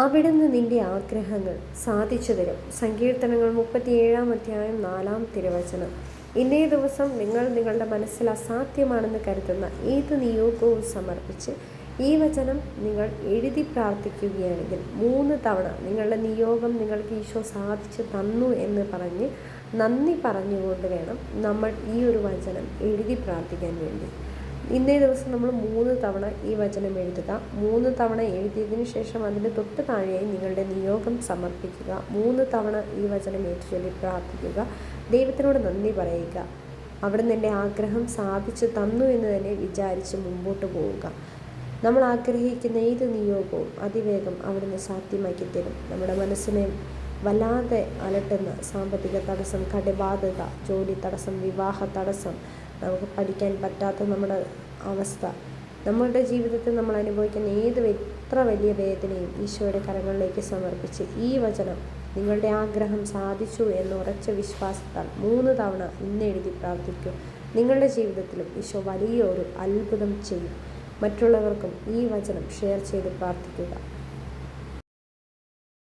അവിടുന്ന് നിന്റെ ആഗ്രഹങ്ങൾ സാധിച്ചു തരും സങ്കീർത്തനങ്ങൾ മുപ്പത്തിയേഴാം അധ്യായം നാലാം തിരുവചനം. ഇന്നേ ദിവസം നിങ്ങൾ നിങ്ങളുടെ മനസ്സിൽ അസാധ്യമാണെന്ന് കരുതുന്ന ഏത് നിയോഗവും സമർപ്പിച്ച് ഈ വചനം നിങ്ങൾ എഴുതി പ്രാർത്ഥിക്കുകയാണെങ്കിൽ മൂന്ന് തവണ നിങ്ങളുടെ നിയോഗം നിങ്ങൾക്ക് ഈശോ സാധിച്ചു തന്നു എന്ന് പറഞ്ഞ് നന്ദി പറഞ്ഞുകൊണ്ട് വേണം നമ്മൾ ഈ ഒരു വചനം എഴുതി പ്രാർത്ഥിക്കാൻ വേണ്ടി. ഇന്നേ ദിവസം നമ്മൾ മൂന്ന് തവണ ഈ വചനം എഴുതുക. മൂന്ന് തവണ എഴുതിയതിന് ശേഷം അതിന് തൊട്ട് താഴെയായി നിങ്ങളുടെ നിയോഗം സമർപ്പിക്കുക. മൂന്ന് തവണ ഈ വചനം ഏറ്റുചൊല്ലി പ്രാർത്ഥിക്കുക. ദൈവത്തിനോട് നന്ദി പറയുക. അവിടുന്ന് എന്റെ ആഗ്രഹം സാധിച്ചു തന്നു എന്ന് തന്നെ വിചാരിച്ച് മുമ്പോട്ട് പോവുക. നമ്മൾ ആഗ്രഹിക്കുന്ന ഏത് നിയോഗവും അതിവേഗം അവിടുന്ന് സാധ്യമാക്കി തരും നമ്മുടെ മനസ്സിനെ വല്ലാതെ അലട്ടുന്ന സാമ്പത്തിക തടസ്സം കടബാധ്യത ജോലി തടസ്സം വിവാഹ തടസ്സം നമുക്ക് പഠിക്കാൻ പറ്റാത്ത നമ്മുടെ അവസ്ഥ. നമ്മളുടെ ജീവിതത്തിൽ നമ്മൾ അനുഭവിക്കുന്ന ഏത് എത്ര വലിയ വേദനയും ഈശോയുടെ കരങ്ങളിലേക്ക് സമർപ്പിച്ച് ഈ വചനം നിങ്ങളുടെ ആഗ്രഹം സാധിച്ചു എന്ന് ഉറച്ച വിശ്വാസത്താൽ മൂന്ന് തവണ ഇന്ന് എഴുതി പ്രാർത്ഥിക്കും. നിങ്ങളുടെ ജീവിതത്തിലും ഈശോ വലിയൊരു അത്ഭുതം ചെയ്യും. മറ്റുള്ളവർക്കും ഈ വചനം ഷെയർ ചെയ്ത് പ്രാർത്ഥിക്കുക.